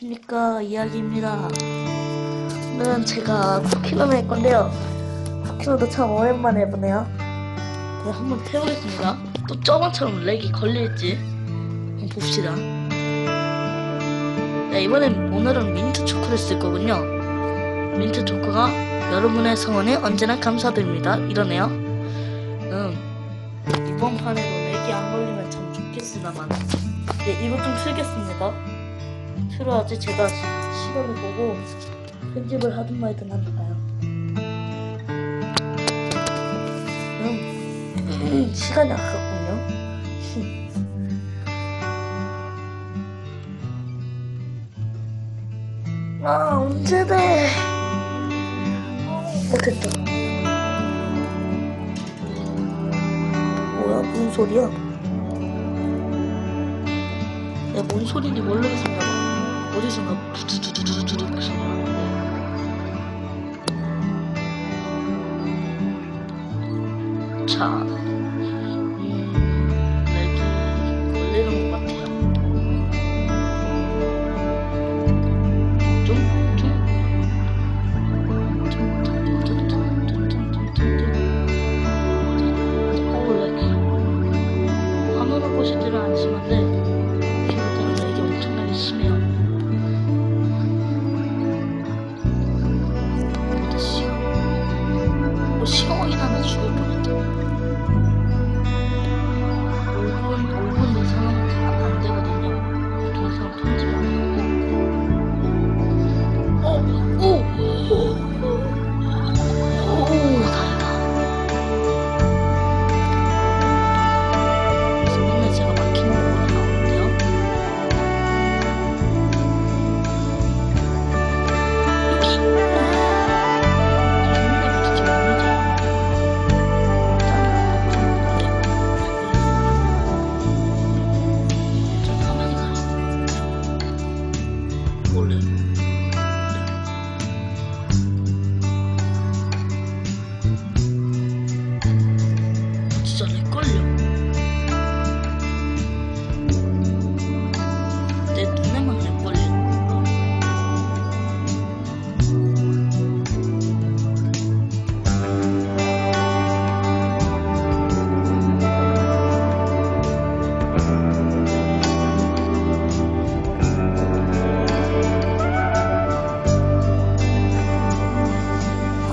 안녕하십니까 이야기입니다. 오늘은 제가 쿠키런을 할 건데요. 쿠키런도 참 오랜만에 해보네요. 네, 한번 해보겠습니다. 또 저번처럼 렉이 걸릴지 한번 봅시다. 네, 이번엔 오늘은 민트 초코를 쓸 거군요. 민트 초코가 여러분의 성원에 언제나 감사드립니다. 이러네요. 음, 이번 판에도 렉이 안 걸리면 참 좋겠으나만. 네, 이거 좀 틀겠습니다 필요하지 제가 시- 시간을 보고 편집을 하든 말든 하니까요. 음, 시간이 아깝군요. 아 언제 돼? 어 됐다. 뭐야 무슨 소리야? 내가 뭔 소리인지 모르겠습니다. 어디선가 부두두두두두 해서 나오는데 자 맥이 걸리는 것 같아요 들어 앉으면 돼.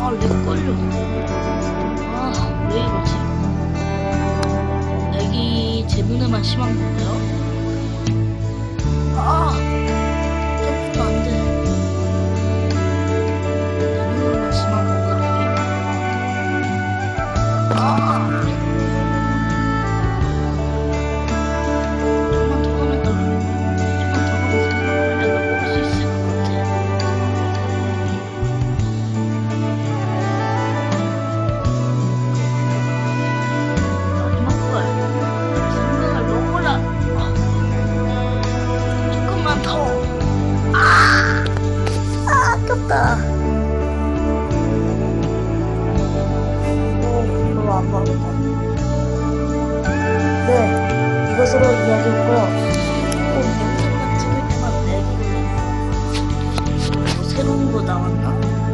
아, 렉 걸려. 아, 왜 이러지? 렉이 제 눈에만 심한 건가요? 받았다 네 이것으로 이야기했고요 꼭 영상만 찍을 때만 렉이 걸리네요 뭐 새로운 거 나왔나?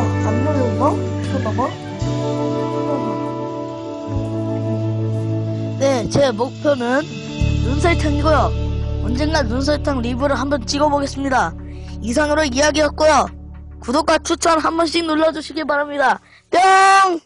아, 안 눌렀나? 쳐다봐? 네, 제 목표는 눈설탕이고요. 언젠가 눈설탕 리뷰를 한번 찍어보겠습니다. 이상으로 이야기였고요. 구독과 추천 한 번씩 눌러주시기 바랍니다. 뿅!